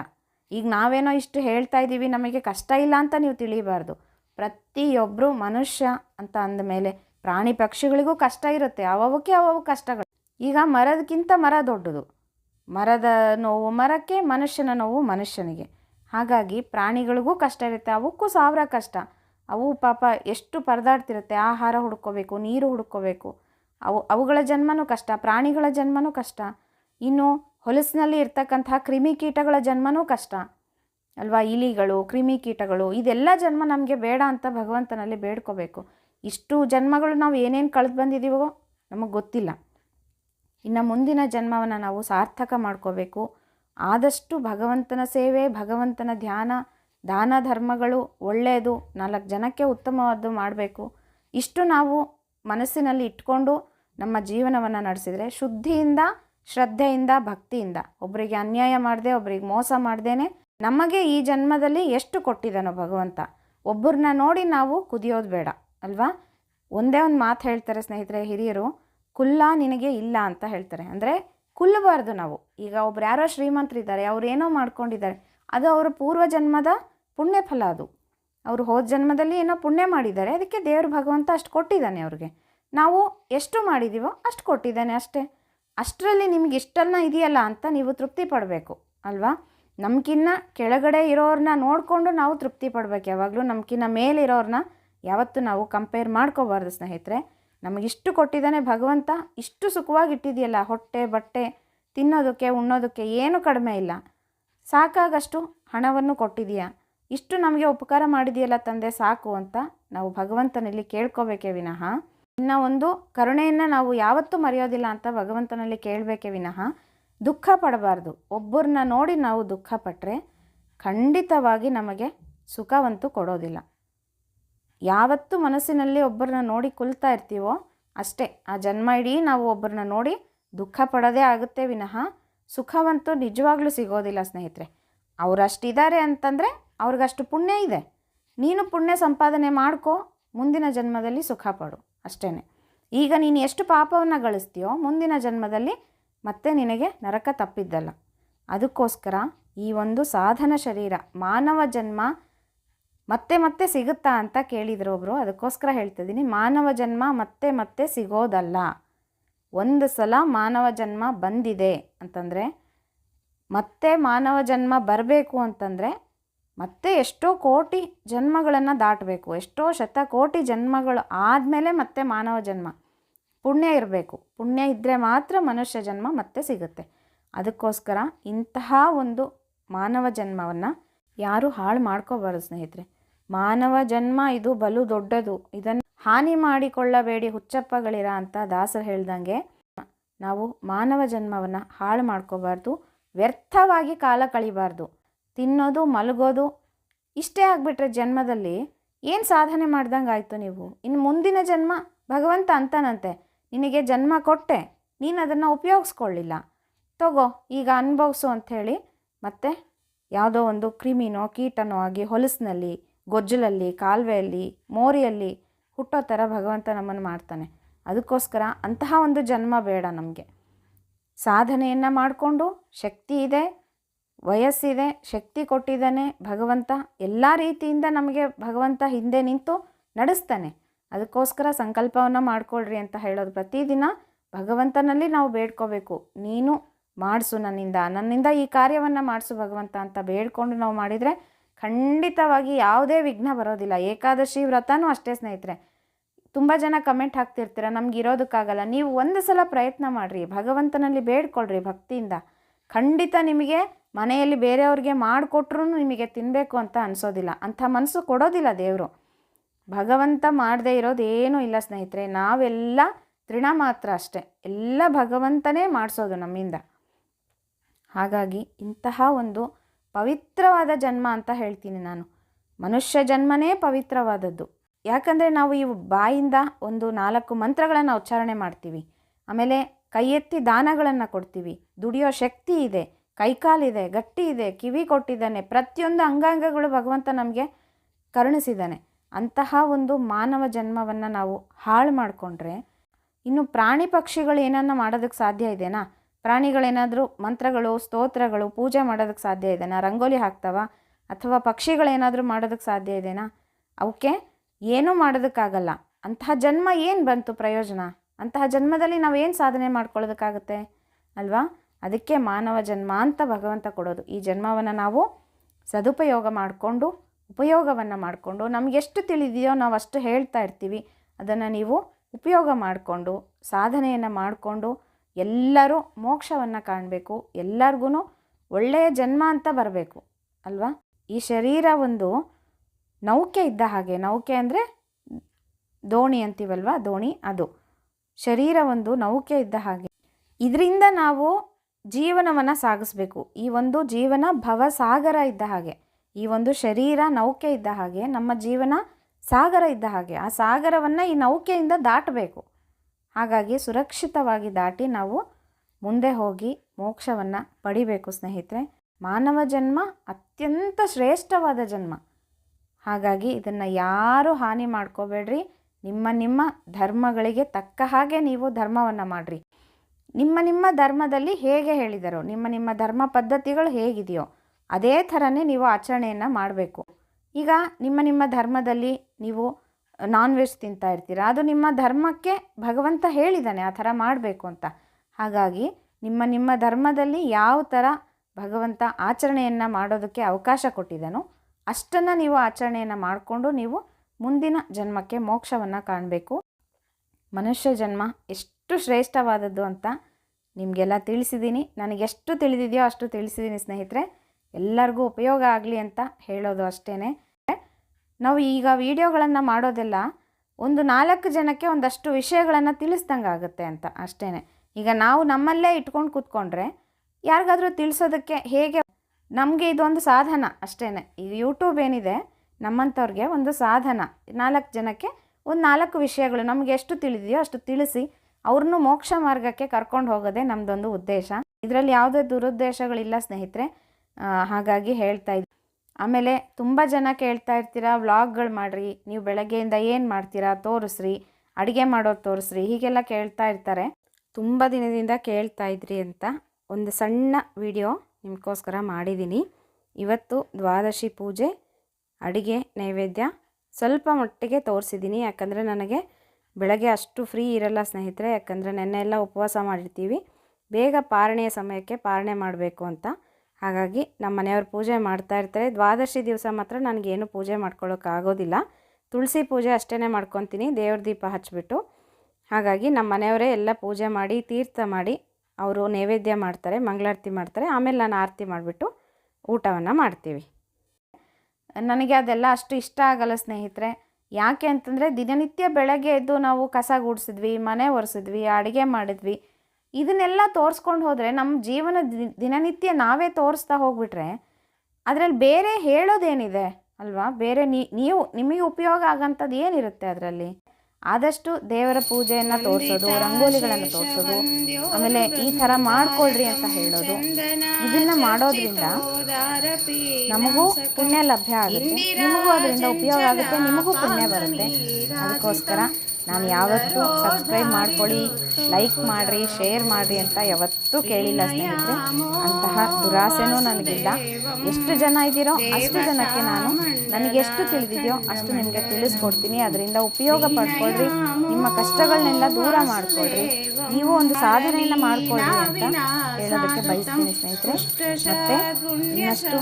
ಈಗ ನಾವೇನೋ ಇಷ್ಟು ಹೇಳ್ತಾ ಇದ್ದೀವಿ, ನಮಗೆ ಕಷ್ಟ ಇಲ್ಲ ಅಂತ ನೀವು ತಿಳಿಬಾರ್ದು. ಪ್ರತಿಯೊಬ್ಬರು ಮನುಷ್ಯ ಅಂತ ಅಂದ ಮೇಲೆ ಪ್ರಾಣಿ ಪಕ್ಷಿಗಳಿಗೂ ಕಷ್ಟ ಇರುತ್ತೆ ಅವಕ್ಕೆ ಅವವು ಕಷ್ಟಗಳು. ಈಗ ಮರದಕ್ಕಿಂತ ಮರ ದೊಡ್ಡದು. ಮರದ ನೋವು ಮರಕ್ಕೆ, ಮನುಷ್ಯನ ನೋವು ಮನುಷ್ಯನಿಗೆ. ಹಾಗಾಗಿ ಪ್ರಾಣಿಗಳಿಗೂ ಕಷ್ಟ ಇರುತ್ತೆ, ಅವಕ್ಕೂ ಸಾವಿರ ಕಷ್ಟ. ಅವು ಪಾಪ ಎಷ್ಟು ಪರದಾಡ್ತಿರುತ್ತೆ, ಆಹಾರ ಹುಡ್ಕೋಬೇಕು, ನೀರು ಹುಡ್ಕೋಬೇಕು. ಅವು, ಅವುಗಳ ಜನ್ಮನೂ ಕಷ್ಟ, ಪ್ರಾಣಿಗಳ ಜನ್ಮನೂ ಕಷ್ಟ. ಇನ್ನು ಹೊಲಸಿನಲ್ಲಿ ಇರ್ತಕ್ಕಂತಹ ಕ್ರಿಮಿಕೀಟಗಳ ಜನ್ಮನೂ ಕಷ್ಟ. ಅಲ್ವಾ? ಇಲಿಗಳು ಕ್ರಿಮಿಕೀಟಗಳು ಇದೆಲ್ಲ ಜನ್ಮ ನಮಗೆ ಬೇಡ ಅಂತ ಭಗವಂತನಲ್ಲಿ ಬೇಡ್ಕೋಬೇಕು. ಇಷ್ಟು ಜನ್ಮಗಳು ನಾವು ಏನೇನು ಕಳೆದು ಬಂದಿದ್ದೀವೋ ನಮಗೆ ಗೊತ್ತಿಲ್ಲ. ಇನ್ನು ಮುಂದಿನ ಜನ್ಮವನ್ನು ನಾವು ಸಾರ್ಥಕ ಮಾಡ್ಕೋಬೇಕು. ಆದಷ್ಟು ಭಗವಂತನ ಸೇವೆ, ಭಗವಂತನ ಧ್ಯಾನ, ದಾನ ಧರ್ಮಗಳು ಒಳ್ಳೆಯದು ನಾಲ್ಕು ಜನಕ್ಕೆ ಉತ್ತಮವಾದ್ದು ಮಾಡಬೇಕು. ಇಷ್ಟು ನಾವು ಮನಸ್ಸಿನಲ್ಲಿ ಇಟ್ಕೊಂಡು ನಮ್ಮ ಜೀವನವನ್ನು ನಡೆಸಿದರೆ ಶುದ್ಧಿಯಿಂದ ಶ್ರದ್ಧೆಯಿಂದ, ಭಕ್ತಿಯಿಂದ. ಒಬ್ಬರಿಗೆ ಅನ್ಯಾಯ ಮಾಡದೆ ಒಬ್ಬರಿಗೆ ಮೋಸ ಮಾಡ್ದೇನೆ ನಮಗೆ ಈ ಜನ್ಮದಲ್ಲಿ ಎಷ್ಟು ಕೊಟ್ಟಿದ್ದಾನೋ ಭಗವಂತ. ಒಬ್ಬರನ್ನ ನೋಡಿ ನಾವು ಕುದಿಯೋದು ಬೇಡ, ಅಲ್ವಾ? ಒಂದೇ ಒಂದು ಮಾತು ಹೇಳ್ತಾರೆ ಸ್ನೇಹಿತರೆ, ಹಿರಿಯರು, ಕುಲ್ಲ ನಿನಗೆ ಇಲ್ಲ ಅಂತ ಹೇಳ್ತಾರೆ. ಅಂದರೆ ಕುಲ್ಲಬಾರ್ದು ನಾವು. ಈಗ ಒಬ್ರು ಯಾರೋ ಶ್ರೀಮಂತರಿದ್ದಾರೆ, ಅವ್ರು ಏನೋ ಮಾಡ್ಕೊಂಡಿದ್ದಾರೆ, ಅದು ಅವರ ಪೂರ್ವ ಜನ್ಮದ ಪುಣ್ಯ ಫಲ ಅದು. ಅವರು ಹೋದ ಜನ್ಮದಲ್ಲಿ ಏನೋ ಪುಣ್ಯ ಮಾಡಿದ್ದಾರೆ, ಅದಕ್ಕೆ ದೇವ್ರ ಭಗವಂತ ಅಷ್ಟು ಕೊಟ್ಟಿದ್ದಾನೆ ಅವ್ರಿಗೆ. ನಾವು ಎಷ್ಟು ಮಾಡಿದ್ದೀವೋ ಅಷ್ಟು ಕೊಟ್ಟಿದ್ದಾನೆ ಅಷ್ಟೇ. ಅಷ್ಟರಲ್ಲಿ ನಿಮ್ಗೆ ಇಷ್ಟನ್ನ ಇದೆಯಲ್ಲ ಅಂತ ನೀವು ತೃಪ್ತಿ ಪಡಬೇಕು, ಅಲ್ವಾ? ನಮ್ಗಿನ್ನ ಕೆಳಗಡೆ ಇರೋರನ್ನ ನೋಡಿಕೊಂಡು ನಾವು ತೃಪ್ತಿ ಪಡ್ಬೇಕು. ಯಾವಾಗಲೂ ನಮ್ಗಿನ್ನ ಮೇಲಿರೋರನ್ನ ಯಾವತ್ತೂ ನಾವು ಕಂಪೇರ್ ಮಾಡ್ಕೋಬಾರ್ದು ಸ್ನೇಹಿತರೆ. ನಮಗಿಷ್ಟು ಕೊಟ್ಟಿದ್ದಾನೆ ಭಗವಂತ, ಇಷ್ಟು ಸುಖವಾಗಿ ಇಟ್ಟಿದೆಯಲ್ಲ ಹೊಟ್ಟೆ, ಬಟ್ಟೆ ತಿನ್ನೋದಕ್ಕೆ, ಉಣ್ಣೋದಕ್ಕೆ ಏನೂ ಕಡಿಮೆ ಇಲ್ಲ. ಸಾಕಾಗಷ್ಟು ಹಣವನ್ನು ಕೊಟ್ಟಿದೆಯಾ ಇಷ್ಟು ನಮಗೆ ಉಪಕಾರ ಮಾಡಿದೆಯಲ್ಲ ತಂದೆ, ಸಾಕು ಅಂತ ನಾವು ಭಗವಂತನಲ್ಲಿ ಕೇಳ್ಕೋಬೇಕೇ ವಿನಃ. ಇನ್ನು ಒಂದು ಕರುಣೆಯನ್ನು ನಾವು ಯಾವತ್ತೂ ಮರೆಯೋದಿಲ್ಲ ಅಂತ ಭಗವಂತನಲ್ಲಿ ಕೇಳಬೇಕೆ ವಿನಃ ದುಃಖ ಪಡಬಾರ್ದು. ಒಬ್ಬರನ್ನ ನೋಡಿ ನಾವು ದುಃಖ ಪಟ್ಟರೆ ಖಂಡಿತವಾಗಿ ನಮಗೆ ಸುಖವಂತೂ ಕೊಡೋದಿಲ್ಲ. ಯಾವತ್ತು ಮನಸ್ಸಿನಲ್ಲಿ ಒಬ್ಬರನ್ನ ನೋಡಿ ಕುಲ್ತಾ ಇರ್ತೀವೋ ಅಷ್ಟೇ, ಆ ಜನ್ಮ ಇಡೀ ನಾವು ಒಬ್ಬರನ್ನ ನೋಡಿ ದುಃಖ ಪಡೋದೇ ಆಗುತ್ತೆ ವಿನಃ ಸುಖವಂತೂ ನಿಜವಾಗ್ಲೂ ಸಿಗೋದಿಲ್ಲ ಸ್ನೇಹಿತರೆ. ಅವರಷ್ಟಿದ್ದಾರೆ ಅಂತಂದರೆ ಅವ್ರಿಗಷ್ಟು ಪುಣ್ಯ ಇದೆ. ನೀನು ಪುಣ್ಯ ಸಂಪಾದನೆ ಮಾಡ್ಕೋ, ಮುಂದಿನ ಜನ್ಮದಲ್ಲಿ ಸುಖ ಪಡು. ಅಷ್ಟೇ ಈಗ ನೀನು ಎಷ್ಟು ಪಾಪವನ್ನು ಗಳಿಸ್ತೀಯೋ ಮುಂದಿನ ಜನ್ಮದಲ್ಲಿ ಮತ್ತೆ ನಿನಗೆ ನರಕ ತಪ್ಪಿದ್ದಲ್ಲ. ಅದಕ್ಕೋಸ್ಕರ ಈ ಒಂದು ಸಾಧನ ಶರೀರ, ಮಾನವ ಜನ್ಮ ಮತ್ತೆ ಮತ್ತೆ ಸಿಗುತ್ತಾ ಅಂತ ಕೇಳಿದ್ರು ಒಬ್ಬರು ಅದಕ್ಕೋಸ್ಕರ ಹೇಳ್ತಿದ್ದೀನಿ ಮಾನವ ಜನ್ಮ ಮತ್ತೆ ಮತ್ತೆ ಸಿಗೋದಲ್ಲ. ಒಂದು ಸಲ ಮಾನವ ಜನ್ಮ ಬಂದಿದೆ ಅಂತಂದರೆ, ಮತ್ತೆ ಮಾನವ ಜನ್ಮ ಬರಬೇಕು ಅಂತಂದರೆ ಮತ್ತೆ ಎಷ್ಟೋ ಕೋಟಿ ಜನ್ಮಗಳನ್ನು ದಾಟಬೇಕು, ಎಷ್ಟೋ ಶತಕೋಟಿ ಜನ್ಮಗಳು ಆದಮೇಲೆ ಮತ್ತೆ ಮಾನವ ಜನ್ಮ. ಪುಣ್ಯ ಇರಬೇಕು, ಪುಣ್ಯ ಇದ್ದರೆ ಮಾತ್ರ ಮನುಷ್ಯ ಜನ್ಮ ಮತ್ತೆ ಸಿಗುತ್ತೆ. ಅದಕ್ಕೋಸ್ಕರ ಇಂತಹ ಒಂದು ಮಾನವ ಜನ್ಮವನ್ನು ಯಾರೂ ಹಾಳು ಮಾಡ್ಕೋಬಾರ್ದು ಸ್ನೇಹಿತರೆ. ಮಾನವ ಜನ್ಮ ಇದು ಬಲು ದೊಡ್ಡದು. ಇದನ್ನು ಹಾನಿ ಮಾಡಿಕೊಳ್ಳಬೇಡಿ ಹುಚ್ಚಪ್ಪಗಳಿರ ಅಂತ ದಾಸರು ಹೇಳ್ದಂಗೆ ನಾವು ಮಾನವ ಜನ್ಮವನ್ನು ಹಾಳು ಮಾಡ್ಕೋಬಾರ್ದು, ವ್ಯರ್ಥವಾಗಿ ಕಾಲ ಕಳಿಬಾರ್ದು. ತಿನ್ನೋದು, ಮಲಗೋದು, ಇಷ್ಟೇ ಆಗಿಬಿಟ್ರೆ ಜನ್ಮದಲ್ಲಿ ಏನು ಸಾಧನೆ ಮಾಡ್ದಂಗೆ ಆಯಿತು ನೀವು? ಇನ್ನು ಮುಂದಿನ ಜನ್ಮ ಭಗವಂತ ಅಂತಾನಂತೆ. ನಿನಗೆ ಜನ್ಮ ಕೊಟ್ಟೆ, ನೀನು ಅದನ್ನು ಉಪಯೋಗಿಸ್ಕೊಳ್ಳಿಲ್ಲ. ತಗೋ, ಈಗ ಅನುಭವಿಸು ಅಂಥೇಳಿ ಮತ್ತೆ ಯಾವುದೋ ಒಂದು ಕ್ರಿಮಿನೋ, ಕೀಟನೋ ಆಗಿ ಹೊಲಸಿನಲ್ಲಿ, ಗೊಜ್ಜಲಲ್ಲಿ, ಕಾಲುವೆಯಲ್ಲಿ, ಮೋರಿಯಲ್ಲಿ ಹುಟ್ಟೋ ಥರ ಭಗವಂತ ನಮ್ಮನ್ನು ಮಾಡ್ತಾನೆ. ಅದಕ್ಕೋಸ್ಕರ ಅಂತಹ ಒಂದು ಜನ್ಮ ಬೇಡ ನಮಗೆ. ಸಾಧನೆಯನ್ನು ಮಾಡಿಕೊಂಡು ಶಕ್ತಿ ಇದೆ ವಯಸ್ಸಿದೆ, ಶಕ್ತಿ ಕೊಟ್ಟಿದ್ದಾನೆ, ಭಗವಂತ ಎಲ್ಲ ರೀತಿಯಿಂದ ನಮಗೆ ಭಗವಂತ ಹಿಂದೆ ನಿಂತು ನಡೆಸ್ತಾನೆ. ಅದಕ್ಕೋಸ್ಕರ ಸಂಕಲ್ಪವನ್ನು ಮಾಡಿಕೊಳ್ಳ್ರಿ ಅಂತ ಹೇಳೋದು. ಪ್ರತಿದಿನ ಭಗವಂತನಲ್ಲಿ ನಾವು ಬೇಡ್ಕೋಬೇಕು. ನೀನು ಮಾಡಿಸು ನನ್ನಿಂದ. ನನ್ನಿಂದ ಈ ಕಾರ್ಯವನ್ನು ಮಾಡಿಸು ಭಗವಂತ ಅಂತ ಬೇಡ್ಕೊಂಡು ನಾವು ಮಾಡಿದರೆ ಖಂಡಿತವಾಗಿ ಯಾವುದೇ ವಿಘ್ನ ಬರೋದಿಲ್ಲ. ಏಕಾದಶಿ ವ್ರತನೂ ಅಷ್ಟೇ ಸ್ನೇಹಿತರೆ. ತುಂಬ ಜನ ಕಮೆಂಟ್ ಹಾಕ್ತಿರ್ತೀರ, ನಮ್ಗೆ ಇರೋದಕ್ಕಾಗಲ್ಲ. ನೀವು ಒಂದು ಸಲ ಪ್ರಯತ್ನ ಮಾಡಿರಿ. ಭಗವಂತನಲ್ಲಿ ಬೇಡ್ಕೊಳ್ರಿ ಭಕ್ತಿಯಿಂದ. ಖಂಡಿತ ನಿಮಗೆ ಮನೆಯಲ್ಲಿ ಬೇರೆಯವ್ರಿಗೆ ಮಾಡಿಕೊಟ್ರೂ ನಿಮಗೆ ತಿನ್ನಬೇಕು ಅಂತ ಅನಿಸೋದಿಲ್ಲ. ಅಂಥ ಮನಸ್ಸು ಕೊಡೋದಿಲ್ಲ ದೇವರು. ಭಗವಂತ ಮಾಡದೇ ಇರೋದು ಏನೂ ಇಲ್ಲ ಸ್ನೇಹಿತರೆ, ನಾವೆಲ್ಲ ತೃಣ ಮಾತ್ರ ಅಷ್ಟೆ. ಎಲ್ಲ ಭಗವಂತನೇ ಮಾಡಿಸೋದು ನಮ್ಮಿಂದ. ಹಾಗಾಗಿ ಇಂತಹ ಒಂದು ಪವಿತ್ರವಾದ ಜನ್ಮ ಅಂತ ಹೇಳ್ತೀನಿ ನಾನು. ಮನುಷ್ಯ ಜನ್ಮನೇ ಪವಿತ್ರವಾದದ್ದು. ಯಾಕಂದರೆ ನಾವು ಈ ಬಾಯಿಂದ ಒಂದು ನಾಲ್ಕು ಮಂತ್ರಗಳನ್ನು ಉಚ್ಚಾರಣೆ ಮಾಡ್ತೀವಿ. ಆಮೇಲೆ ಕೈ ದಾನಗಳನ್ನು ಕೊಡ್ತೀವಿ. ದುಡಿಯೋ ಶಕ್ತಿ ಇದೆ ಕೈಕಾಲಿದೆ ಗಟ್ಟಿ ಇದೆ, ಕಿವಿ ಕೊಟ್ಟಿದ್ದಾನೆ, ಪ್ರತಿಯೊಂದು ಅಂಗಾಂಗಗಳು ಭಗವಂತ ನಮಗೆ ಕರುಣಿಸಿದ್ದಾನೆ. ಅಂತಹ ಒಂದು ಮಾನವ ಜನ್ಮವನ್ನು ನಾವು ಹಾಳು ಮಾಡಿಕೊಂಡ್ರೆ ಇನ್ನು ಪ್ರಾಣಿ ಪಕ್ಷಿಗಳು ಏನನ್ನ ಮಾಡೋದಕ್ಕೆ ಸಾಧ್ಯ ಇದೆನಾ? ಪ್ರಾಣಿಗಳೇನಾದರೂ ಮಂತ್ರಗಳು, ಸ್ತೋತ್ರಗಳು, ಪೂಜೆ ಮಾಡೋದಕ್ಕೆ ಸಾಧ್ಯ ಇದೆನಾ? ರಂಗೋಲಿ ಹಾಕ್ತಾವ? ಅಥವಾ ಪಕ್ಷಿಗಳೇನಾದರೂ ಮಾಡೋದಕ್ಕೆ ಸಾಧ್ಯ ಇದೆನಾ? ಅವಕ್ಕೆ ಏನೂ ಮಾಡೋದಕ್ಕಾಗಲ್ಲ. ಅಂತಹ ಜನ್ಮ ಏನು ಬಂತು ಪ್ರಯೋಜನ? ಅಂತಹ ಜನ್ಮದಲ್ಲಿ ನಾವು ಏನು ಸಾಧನೆ ಮಾಡ್ಕೊಳ್ಳೋದಕ್ಕಾಗುತ್ತೆ? ಅಲ್ವಾ? ಅದಕ್ಕೆ ಮಾನವ ಜನ್ಮ ಅಂತ ಭಗವಂತ ಕೊಡೋದು. ಈ ಜನ್ಮವನ್ನು ನಾವು ಸದುಪಯೋಗ ಮಾಡಿಕೊಂಡು, ಉಪಯೋಗವನ್ನು ಮಾಡಿಕೊಂಡು ನಮಗೆಷ್ಟು ತಿಳಿದೆಯೋ ನಾವು ಅಷ್ಟು ಹೇಳ್ತಾ ಇರ್ತೀವಿ. ಅದನ್ನು ನೀವು ಉಪಯೋಗ ಮಾಡಿಕೊಂಡು, ಸಾಧನೆಯನ್ನು ಮಾಡಿಕೊಂಡು, ಎಲ್ಲರೂ ಮೋಕ್ಷವನ್ನು ಕಾಣಬೇಕು. ಎಲ್ಲರಿಗೂ ಒಳ್ಳೆಯ ಜನ್ಮ ಅಂತ ಬರಬೇಕು. ಅಲ್ವಾ? ಈ ಶರೀರ ಒಂದು ನೌಕೆ ಇದ್ದ ಹಾಗೆ, ನೌಕೆ ಅಂದರೆ ದೋಣಿ ಅಂತೀವಲ್ವ? ದೋಣಿ ಅದು. ಶರೀರ ಒಂದು ನೌಕೆ ಇದ್ದ ಹಾಗೆ. ಇದರಿಂದ ನಾವು ಜೀವನವನ್ನು ಸಾಗಿಸ್ಬೇಕು. ಈ ಒಂದು ಜೀವನ ಭವಸಾಗರ ಇದ್ದ ಹಾಗೆ. ಈ ಒಂದು ಶರೀರ ನೌಕೆ ಇದ್ದ ಹಾಗೆ, ನಮ್ಮ ಜೀವನ ಸಾಗರ ಇದ್ದ ಹಾಗೆ. ಆ ಸಾಗರವನ್ನು ಈ ನೌಕೆಯಿಂದ ದಾಟಬೇಕು. ಹಾಗಾಗಿ ಸುರಕ್ಷಿತವಾಗಿ ದಾಟಿ ನಾವು ಮುಂದೆ ಹೋಗಿ ಮೋಕ್ಷವನ್ನು ಪಡಿಬೇಕು ಸ್ನೇಹಿತರೆ. ಮಾನವ ಜನ್ಮ ಅತ್ಯಂತ ಶ್ರೇಷ್ಠವಾದ ಜನ್ಮ. ಹಾಗಾಗಿ ಇದನ್ನು ಯಾರೂ ಹಾನಿ ಮಾಡ್ಕೋಬೇಡ್ರಿ. ನಿಮ್ಮ ನಿಮ್ಮ ಧರ್ಮಗಳಿಗೆ ತಕ್ಕ ಹಾಗೆ ನೀವು ಧರ್ಮವನ್ನು ಮಾಡಿರಿ. ನಿಮ್ಮ ನಿಮ್ಮ ಧರ್ಮದಲ್ಲಿ ಹೇಗೆ ಹೇಳಿದರು? ನಿಮ್ಮ ನಿಮ್ಮ ಧರ್ಮ ಪದ್ಧತಿಗಳು ಹೇಗಿದೆಯೋ ಅದೇ ಥರನೇ ನೀವು ಆಚರಣೆಯನ್ನು ಮಾಡಬೇಕು. ಈಗ ನಿಮ್ಮ ನಿಮ್ಮ ಧರ್ಮದಲ್ಲಿ ನೀವು ನಾನ್ ವೆಜ್ ತಿಂತಾ ಇರ್ತೀರ? ಅದು ನಿಮ್ಮ ಧರ್ಮಕ್ಕೆ ಭಗವಂತ ಹೇಳಿದ್ದಾನೆ ಆ ಥರ ಮಾಡಬೇಕು ಅಂತ. ಹಾಗಾಗಿ ನಿಮ್ಮ ನಿಮ್ಮ ಧರ್ಮದಲ್ಲಿ ಯಾವ ಥರ ಭಗವಂತ ಆಚರಣೆಯನ್ನು ಮಾಡೋದಕ್ಕೆ ಅವಕಾಶ ಕೊಟ್ಟಿದ್ದಾನೋ ಅಷ್ಟನ್ನು ನೀವು ಆಚರಣೆಯನ್ನು ಮಾಡಿಕೊಂಡು ನೀವು ಮುಂದಿನ ಜನ್ಮಕ್ಕೆ ಮೋಕ್ಷವನ್ನು ಕಾಣಬೇಕು. ಮನುಷ್ಯ ಜನ್ಮ ಎಷ್ಟು ಶ್ರೇಷ್ಠವಾದದ್ದು ಅಂತ ನಿಮಗೆಲ್ಲ ತಿಳಿಸಿದ್ದೀನಿ. ನನಗೆಷ್ಟು ತಿಳಿದಿದೆಯೋ ಅಷ್ಟು ತಿಳಿಸಿದ್ದೀನಿ ಸ್ನೇಹಿತರೆ. ಎಲ್ಲರಿಗೂ ಉಪಯೋಗ ಆಗಲಿ ಅಂತ ಹೇಳೋದು ಅಷ್ಟೇ ನಾವು ಈಗ ವಿಡಿಯೋಗಳನ್ನು ಮಾಡೋದೆಲ್ಲ ಒಂದು ನಾಲ್ಕು ಜನಕ್ಕೆ ಒಂದಷ್ಟು ವಿಷಯಗಳನ್ನು ತಿಳಿಸ್ದಂಗೆ ಆಗುತ್ತೆ ಅಂತ ಅಷ್ಟೇ ಈಗ ನಾವು ನಮ್ಮಲ್ಲೇ ಇಟ್ಕೊಂಡು ಕೂತ್ಕೊಂಡ್ರೆ ಯಾರಿಗಾದರೂ ತಿಳಿಸೋದಕ್ಕೆ ಹೇಗೆ? ನಮಗೆ ಇದೊಂದು ಸಾಧನ ಅಷ್ಟೇ ಈಗ ಯೂಟ್ಯೂಬ್ ಏನಿದೆ ನಮ್ಮಂಥವ್ರಿಗೆ ಒಂದು ಸಾಧನ. ನಾಲ್ಕು ಜನಕ್ಕೆ ಒಂದು ನಾಲ್ಕು ವಿಷಯಗಳು ನಮಗೆ ಎಷ್ಟು ತಿಳಿದೆಯೋ ಅಷ್ಟು ತಿಳಿಸಿ ಅವ್ರನ್ನೂ ಮೋಕ್ಷ ಮಾರ್ಗಕ್ಕೆ ಕರ್ಕೊಂಡು ಹೋಗೋದೇ ನಮ್ಮದೊಂದು ಉದ್ದೇಶ. ಇದರಲ್ಲಿ ಯಾವುದೇ ದುರುದ್ದೇಶಗಳಿಲ್ಲ ಸ್ನೇಹಿತರೆ. ಹಾಗಾಗಿ ಹೇಳ್ತಾ ಇದ್ದೆ ಆಮೇಲೆ ತುಂಬ ಜನ ಕೇಳ್ತಾ ಇರ್ತೀರಾ, ವ್ಲಾಗ್ಗಳು ಮಾಡಿರಿ, ನೀವು ಬೆಳಗ್ಗೆಯಿಂದ ಏನು ಮಾಡ್ತೀರಾ ತೋರಿಸ್ರಿ, ಅಡುಗೆ ಮಾಡೋದು ತೋರಿಸ್ರಿ, ಹೀಗೆಲ್ಲ ಕೇಳ್ತಾ ಇರ್ತಾರೆ. ತುಂಬ ದಿನದಿಂದ ಕೇಳ್ತಾ ಇದ್ರಿ ಅಂತ ಒಂದು ಸಣ್ಣ ವಿಡಿಯೋ ನಿಮಗೋಸ್ಕರ ಮಾಡಿದ್ದೀನಿ ಇವತ್ತು ದ್ವಾದಶಿ ಪೂಜೆ ಅಡುಗೆ ನೈವೇದ್ಯ ಸ್ವಲ್ಪ ಮಟ್ಟಿಗೆ ತೋರಿಸಿದ್ದೀನಿ. ಯಾಕಂದರೆ ನನಗೆ ಬೆಳಗ್ಗೆ ಅಷ್ಟು ಫ್ರೀ ಇರಲ್ಲ ಸ್ನೇಹಿತರೆ. ಯಾಕಂದರೆ ನೆನ್ನೆ ಎಲ್ಲ ಉಪವಾಸ ಮಾಡಿರ್ತೀವಿ. ಬೇಗ ಪಾರಣೆಯ ಸಮಯಕ್ಕೆ ಪಾರಣೆ ಮಾಡಬೇಕು ಅಂತ. ಹಾಗಾಗಿ ನಮ್ಮ ಮನೆಯವ್ರು ಪೂಜೆ ಮಾಡ್ತಾ ಇರ್ತಾರೆ. ದ್ವಾದಶಿ ದಿವಸ ಮಾತ್ರ ನನಗೇನು ಪೂಜೆ ಮಾಡ್ಕೊಳ್ಳೋಕ್ಕಾಗೋದಿಲ್ಲ ತುಳಸಿ ಪೂಜೆ ಅಷ್ಟೇ ಮಾಡ್ಕೊತೀನಿ. ದೇವ್ರ ದೀಪ ಹಚ್ಚಿಬಿಟ್ಟು ಹಾಗಾಗಿ ನಮ್ಮ ಮನೆಯವರೇ ಎಲ್ಲ ಪೂಜೆ ಮಾಡಿ, ತೀರ್ಥ ಮಾಡಿ ಅವರು ನೈವೇದ್ಯ ಮಾಡ್ತಾರೆ, ಮಂಗಳಾರತಿ ಮಾಡ್ತಾರೆ. ಆಮೇಲೆ ನಾನು ಆರತಿ ಮಾಡಿಬಿಟ್ಟು ಊಟವನ್ನು ಮಾಡ್ತೀವಿ. ನನಗೆ ಅದೆಲ್ಲ ಅಷ್ಟು ಇಷ್ಟ ಆಗಲ್ಲ ಸ್ನೇಹಿತರೆ. ಯಾಕೆ ಅಂತಂದರೆ ದಿನನಿತ್ಯ ಬೆಳಗ್ಗೆ ಎದ್ದು ನಾವು ಕಸ ಗುಡಿಸಿದ್ವಿ, ಮನೆ ಒರೆಸಿದ್ವಿ, ಅಡುಗೆ ಮಾಡಿದ್ವಿ. ಇದನ್ನೆಲ್ಲ ತೋರಿಸ್ಕೊಂಡು ಹೋದರೆ ನಮ್ಮ ಜೀವನ ದಿನನಿತ್ಯ ನಾವೇ ತೋರಿಸ್ತಾ ಹೋಗ್ಬಿಟ್ರೆ ಅದರಲ್ಲಿ ಬೇರೆ ಹೇಳೋದೇನಿದೆ ಅಲ್ವಾ? ಬೇರೆ ನೀವು, ನಿಮಗೆ ಉಪಯೋಗ ಆಗೋಂಥದ್ದು ಏನಿರುತ್ತೆ ಅದರಲ್ಲಿ? ಆದಷ್ಟು ದೇವರ ಪೂಜೆಯನ್ನು ತೋರಿಸೋದು ರಂಗೋಲಿಗಳನ್ನು ತೋರಿಸೋದು ಆಮೇಲೆ ಈ ಥರ ಮಾಡ್ಕೊಳ್ರಿ ಅಂತ ಹೇಳೋದು. ಇದನ್ನ ಮಾಡೋದ್ರಿಂದ ನಮಗೂ ಪುಣ್ಯ ಲಭ್ಯ ಆಗುತ್ತೆ. ನಿಮಗೂ ಅದರಿಂದ ಉಪಯೋಗ ಆಗುತ್ತೆ ನಿಮಗೂ ಪುಣ್ಯ ಬರುತ್ತೆ. ಅದಕ್ಕೋಸ್ಕರ ನಾನು ಯಾವತ್ತೂ ಸಬ್ಸ್ಕ್ರೈಬ್ ಮಾಡ್ಕೊಳ್ಳಿ ಲೈಕ್ ಮಾಡಿರಿ ಶೇರ್ ಮಾಡಿರಿ ಅಂತ ಯಾವತ್ತೂ ಕೇಳಿಲ್ಲ ಸ್ನೇಹಿತರೆ. ಅಂತಹ ದುರಾಸೆನೂ ನನಗಿಲ್ಲ. ಎಷ್ಟು ಜನ ಇದ್ದೀರೋ ಅಷ್ಟು ಜನಕ್ಕೆ ನಾನು ನನಗೆ ಎಷ್ಟು ತಿಳಿದಿದೆಯೋ ಅಷ್ಟು ನಿಮಗೆ ತಿಳಿಸ್ಕೊಡ್ತೀನಿ. ಅದರಿಂದ ಉಪಯೋಗ ಪಡ್ಕೊಳ್ರಿ. ನಿಮ್ಮ ಕಷ್ಟಗಳನ್ನೆಲ್ಲ ದೂರ ಮಾಡ್ಕೊಳ್ಳಿ ನೀವು ಒಂದು ಸಾಧನೆಯನ್ನ ಮಾಡ್ಕೊಳ್ರಿ ಅಂತ ಹೇಳೋದಕ್ಕೆ ಬಯಸ್ತೀನಿ ಸ್ನೇಹಿತರೆ. ಮತ್ತೆ ಇನ್ನಷ್ಟು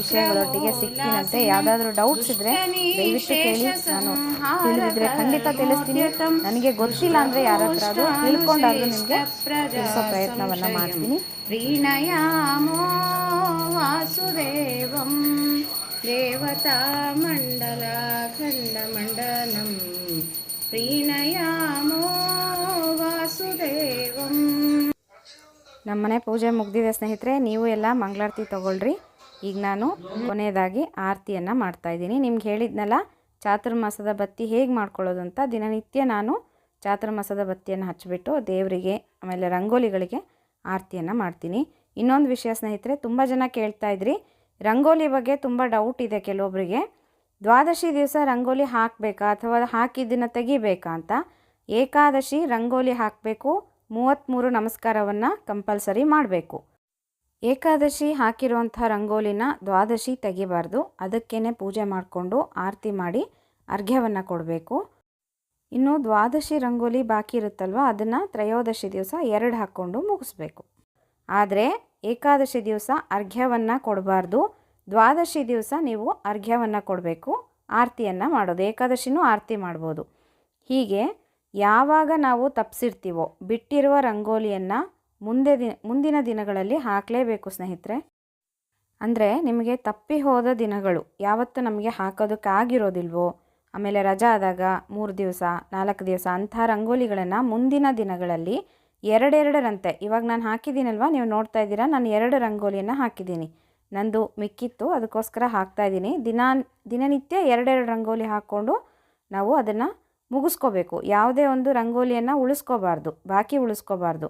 ವಿಷಯಗಳೊಟ್ಟಿಗೆ ಸಿಕ್ಕಿನಂತೆ ಯಾವುದಾದ್ರೂ ಡೌಟ್ಸ್ ಇದ್ರೆ ದಯವಿಟ್ಟು ಕೇಳಿ. ನಾನು ತಿಳಿದಿದ್ರೆ ಖಂಡಿತ ತಿಳಿಸ್ತೀನಿ. ನನಗೆ ಗೊತ್ತಿಲ್ಲ ಅಂದ್ರೆ ಯಾರ ಹತ್ರ ಅದು ತಿಳ್ಕೊಂಡಾದ್ರು ನಿಮಗೆ ತಿಳಿಸೋ ಪ್ರಯತ್ನವನ್ನು ಮಾಡ್ತೀನಿ. ವಾಸುದೇವಂ. देवतामण्डलाखण्डमण्डनं प्रीणयामो वासुदेवम् ನಮ್ಮನೆ ಪೂಜೆ ಮುಗ್ದಿದೆ ಸ್ನೇಹಿತರೆ ನೀವು ಎಲ್ಲ ಮಂಗಳಾರತಿ ತಗೊಳ್ರಿ ಈಗ ನಾನು ಕೊನೆಯದಾಗಿ ಆರತಿಯನ್ನು ಮಾಡ್ತಾಯಿದ್ದೀನಿ ನಿಮ್ಗೆ ಹೇಳಿದ್ನಲ್ಲ ಚಾತುರ್ಮಾಸದ ಬತ್ತಿ ಹೇಗೆ ಮಾಡ್ಕೊಳ್ಳೋದು ಅಂತ ದಿನನಿತ್ಯ ನಾನು ಚಾತುರ್ಮಾಸದ ಬತ್ತಿಯನ್ನು ಹಚ್ಚಿಬಿಟ್ಟು ದೇವರಿಗೆ ಆಮೇಲೆ ರಂಗೋಲಿಗಳಿಗೆ ಆರತಿಯನ್ನು ಮಾಡ್ತೀನಿ ಇನ್ನೊಂದು ವಿಷಯ ಸ್ನೇಹಿತರೆ ತುಂಬ ಜನ ಕೇಳ್ತಾ ಇದ್ರಿ ರಂಗೋಲಿ ಬಗ್ಗೆ ತುಂಬ ಡೌಟ್ ಇದೆ ಕೆಲವೊಬ್ಬರಿಗೆ ದ್ವಾದಶಿ ದಿವಸ ರಂಗೋಲಿ ಹಾಕಬೇಕಾ ಅಥವಾ ಹಾಕಿದ್ದನ್ನು ತೆಗಿಬೇಕಾ ಅಂತ ಏಕಾದಶಿ ರಂಗೋಲಿ ಹಾಕಬೇಕು ಮೂವತ್ತ್ಮೂರು ನಮಸ್ಕಾರವನ್ನು ಕಂಪಲ್ಸರಿ ಮಾಡಬೇಕು. ಏಕಾದಶಿ ಹಾಕಿರುವಂಥ ರಂಗೋಲಿನ ದ್ವಾದಶಿ ತೆಗಿಬಾರ್ದು. ಅದಕ್ಕೇ ಪೂಜೆ ಮಾಡಿಕೊಂಡು ಆರತಿ ಮಾಡಿ ಅರ್ಘ್ಯವನ್ನು ಕೊಡಬೇಕು. ಇನ್ನು ದ್ವಾದಶಿ ರಂಗೋಲಿ ಬಾಕಿ ಇರುತ್ತಲ್ವ, ಅದನ್ನು ತ್ರಯೋದಶಿ ದಿವಸ ಎರಡು ಹಾಕ್ಕೊಂಡು ಮುಗಿಸ್ಬೇಕು. ಆದರೆ ಏಕಾದಶಿ ದಿವಸ ಅರ್ಘ್ಯವನ್ನು ಕೊಡಬಾರ್ದು. ದ್ವಾದಶಿ ದಿವಸ ನೀವು ಅರ್ಘ್ಯವನ್ನು ಕೊಡಬೇಕು. ಆರತಿಯನ್ನು ಮಾಡೋದು. ಏಕಾದಶಿನೂ ಆರತಿ ಮಾಡ್ಬೋದು. ಹೀಗೆ ಯಾವಾಗ ನಾವು ತಪ್ಪಿಸಿರ್ತೀವೋ ಬಿಟ್ಟಿರುವ ರಂಗೋಲಿಯನ್ನು ಮುಂದೆ ದಿನ, ಮುಂದಿನ ದಿನಗಳಲ್ಲಿ ಹಾಕಲೇಬೇಕು ಸ್ನೇಹಿತರೆ. ಅಂದರೆ ನಿಮಗೆ ತಪ್ಪಿ ಹೋದ ದಿನಗಳು ಯಾವತ್ತು ನಮಗೆ ಹಾಕೋದಕ್ಕಾಗಿರೋದಿಲ್ವೋ, ಆಮೇಲೆ ರಜಾ ಆದಾಗ ಮೂರು ದಿವಸ, ನಾಲ್ಕು ದಿವಸ ಅಂಥ ರಂಗೋಲಿಗಳನ್ನು ಮುಂದಿನ ದಿನಗಳಲ್ಲಿ ಎರಡೆರಡರಂತೆ. ಇವಾಗ ನಾನು ಹಾಕಿದ್ದೀನಲ್ವ? ನೀವು ನೋಡ್ತಾ ಇದ್ದೀರಾ? ನಾನು ಎರಡು ರಂಗೋಲಿಯನ್ನು ಹಾಕಿದ್ದೀನಿ. ನಂದು ಮಿಕ್ಕಿತ್ತು, ಅದಕ್ಕೋಸ್ಕರ ಹಾಕ್ತಾ ಇದ್ದೀನಿ. ದಿನ, ದಿನನಿತ್ಯ ಎರಡೆರಡು ರಂಗೋಲಿ ಹಾಕ್ಕೊಂಡು ನಾವು ಅದನ್ನು ಮುಗಿಸ್ಕೋಬೇಕು. ಯಾವುದೇ ಒಂದು ರಂಗೋಲಿಯನ್ನು ಉಳಿಸ್ಕೋಬಾರ್ದು, ಬಾಕಿ ಉಳಿಸ್ಕೋಬಾರ್ದು.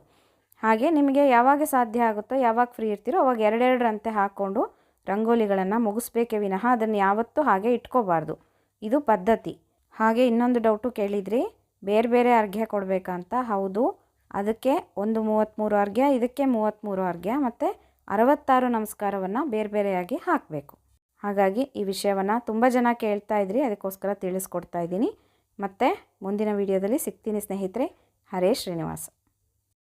ಹಾಗೆ ನಿಮಗೆ ಯಾವಾಗ ಸಾಧ್ಯ ಆಗುತ್ತೋ, ಯಾವಾಗ ಫ್ರೀ ಇರ್ತೀರೋ ಅವಾಗ ಎರಡೆರಡರಂತೆ ಹಾಕ್ಕೊಂಡು ರಂಗೋಲಿಗಳನ್ನು ಮುಗಿಸ್ಬೇಕೆ ವಿನಃ ಅದನ್ನು ಯಾವತ್ತೂ ಹಾಗೆ ಇಟ್ಕೋಬಾರ್ದು. ಇದು ಪದ್ಧತಿ. ಹಾಗೆ ಇನ್ನೊಂದು ಡೌಟು ಕೇಳಿದ್ರಿ ಬೇರೆ ಬೇರೆ ಅರ್ಘ್ಯ ಕೊಡಬೇಕಂತ? ಹೌದು. ಅದಕ್ಕೆ ಒಂದು ಮೂವತ್ತ್ಮೂರು ಅರ್ಘ್ಯ ಇದಕ್ಕೆ ಮೂವತ್ತ್ಮೂರು ಅರ್ಘ್ಯ ಮತ್ತು ಅರವತ್ತಾರು ನಮಸ್ಕಾರವನ್ನು ಬೇರೆ ಬೇರೆಯಾಗಿ ಹಾಕಬೇಕು. ಹಾಗಾಗಿ ಈ ವಿಷಯವನ್ನು ತುಂಬ ಜನ ಕೇಳ್ತಾ ಇದ್ರಿ, ಅದಕ್ಕೋಸ್ಕರ ತಿಳಿಸ್ಕೊಡ್ತಾ ಇದ್ದೀನಿ. ಮತ್ತು ಮುಂದಿನ ವಿಡಿಯೋದಲ್ಲಿ ಸಿಗ್ತೀನಿ ಸ್ನೇಹಿತರೆ, ಹರೇ ಶ್ರೀನಿವಾಸ.